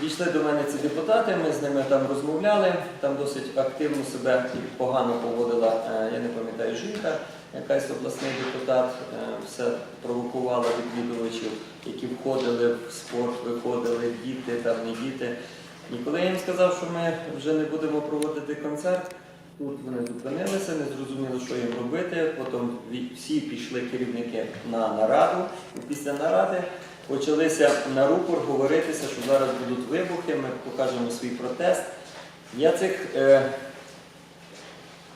підійшли до мене ці депутати, ми з ними там розмовляли, там досить активно себе погано поводила, е, я не пам'ятаю, жінка, якась обласний депутат, е, все провокувала відвідувачів, які входили в спорт, виходили, діти, там не діти. І коли я їм сказав, що ми вже не будемо проводити концерт, тут вони зупинилися, не зрозуміли, що їм робити. Потім всі пішли керівники на нараду. І після наради почалися на рупор говоритися, що зараз будуть вибухи, ми покажемо свій протест. Я цих е,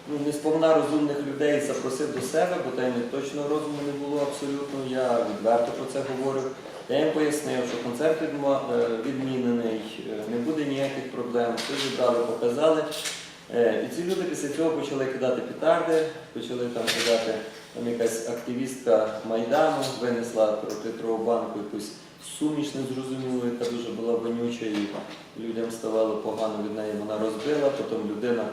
ну, не сповна розумних людей запросив до себе, бо там точно розуму не було абсолютно. Я відверто про це говорю. Я їм пояснив, що концерт е, відмінений, е, не буде ніяких проблем. Все зібрали, показали. Е, І ці люди після цього почали кидати петарди, почали там кидати, там якась активістка Майдану винесла проти Тровбанку якусь суміш незрозумілу, яка дуже була вонюча, і людям ставало погано від неї, вона розбила. Потім людина,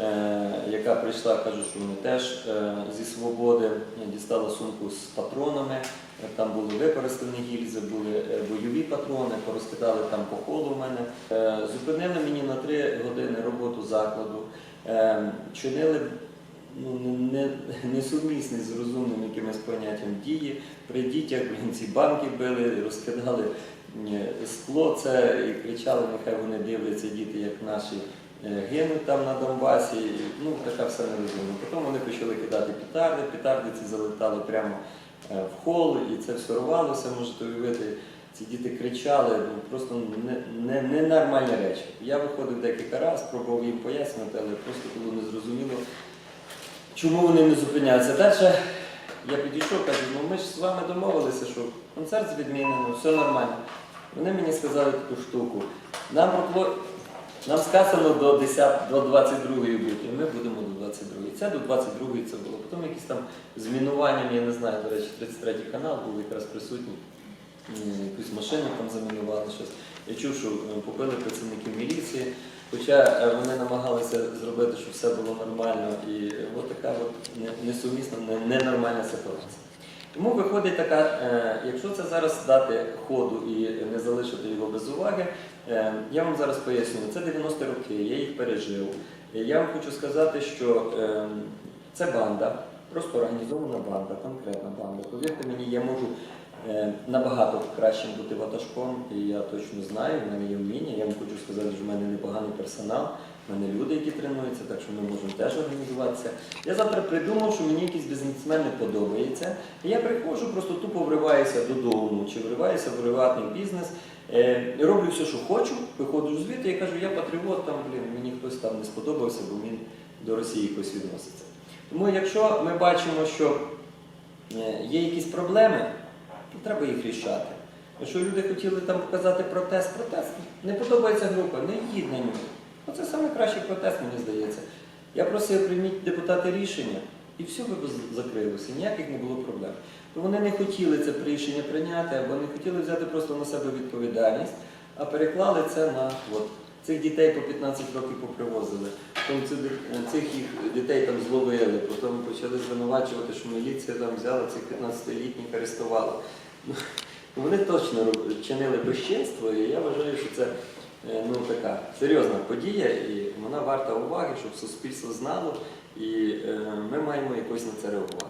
е, яка прийшла, каже, що вони теж е, зі свободи дістала сумку з патронами. Там були використані гільзи, були бойові патрони, порозкидали там по колу в мене. Е, Зупинили мені на три години роботу закладу, Е, чинили ну, не- не- з розумним якимось поняттям дії. При дітях ці банки били, розкидали скло це і кричали, нехай вони дивляться, діти, як наші е, гинуть там на Донбасі. Ну, така все нерозумно. Потім вони почали кидати петарди, петарди ці залетали прямо в хол, і це все рвалося, можете уявити. Ці діти кричали, ну просто не- не- ненормальні речі. Я виходив декілька разів, пробував їм пояснювати, але просто було незрозуміло, чому вони не зупиняються. Далі я підійшов, кажу, ну ми ж з вами домовилися, що концерт відмінено, все нормально. Вони мені сказали таку штуку. Нам пропло- нам сказано до 10, до 22-ї бути, і ми будемо до 22-ї. Це до 22-ї це було. Потім якісь там з мінуванням, я не знаю, до речі, 33-й канал був якраз присутній. Якусь машину там замінували щось. Я чув, що е, побили працівників міліції, хоча е, вони намагалися зробити, щоб все було нормально. І от така от несумісна, ненормальна ситуація. Тому виходить така, е, якщо це зараз дати ходу і не залишити його без уваги, я вам зараз поясню, це 90 роки, я їх пережив. Я вам хочу сказати, що це банда, просто організована банда, конкретна банда. Повірте мені, я можу набагато кращим бути ватажком, і я точно знаю, в мене є вміння. Я вам хочу сказати, що в мене непоганий персонал, в мене люди, які тренуються, так що ми можемо теж організуватися. Я завтра придумав, що мені якийсь бізнесмен не подобається. І я приходжу, просто тупо вриваюся додому чи вриваюся в приватний бізнес. Е, роблю все, що хочу, виходжу звідти і кажу, я патріот, там, блін, мені хтось там не сподобався, бо він до Росії якось відноситься. Тому якщо ми бачимо, що е, є якісь проблеми, то треба їх рішати. Якщо люди хотіли там показати протест, протест не подобається група, не їдь на нього. Оце саме кращий протест, мені здається. Я просив прийміть депутати рішення, і все би закрилося, ніяких не було проблем. То вони не хотіли це рішення прийняти, або не хотіли взяти просто на себе відповідальність, а переклали це на от, цих дітей по 15 років попривозили. Потім цих, цих їх дітей там зловили, потім почали звинувачувати, що міліція там взяла цих 15-літніх арестувала. Ну, Вони точно чинили безчинство, і я вважаю, що це е, ну, така серйозна подія, і вона варта уваги, щоб суспільство знало, і е, ми маємо якось на це реагувати.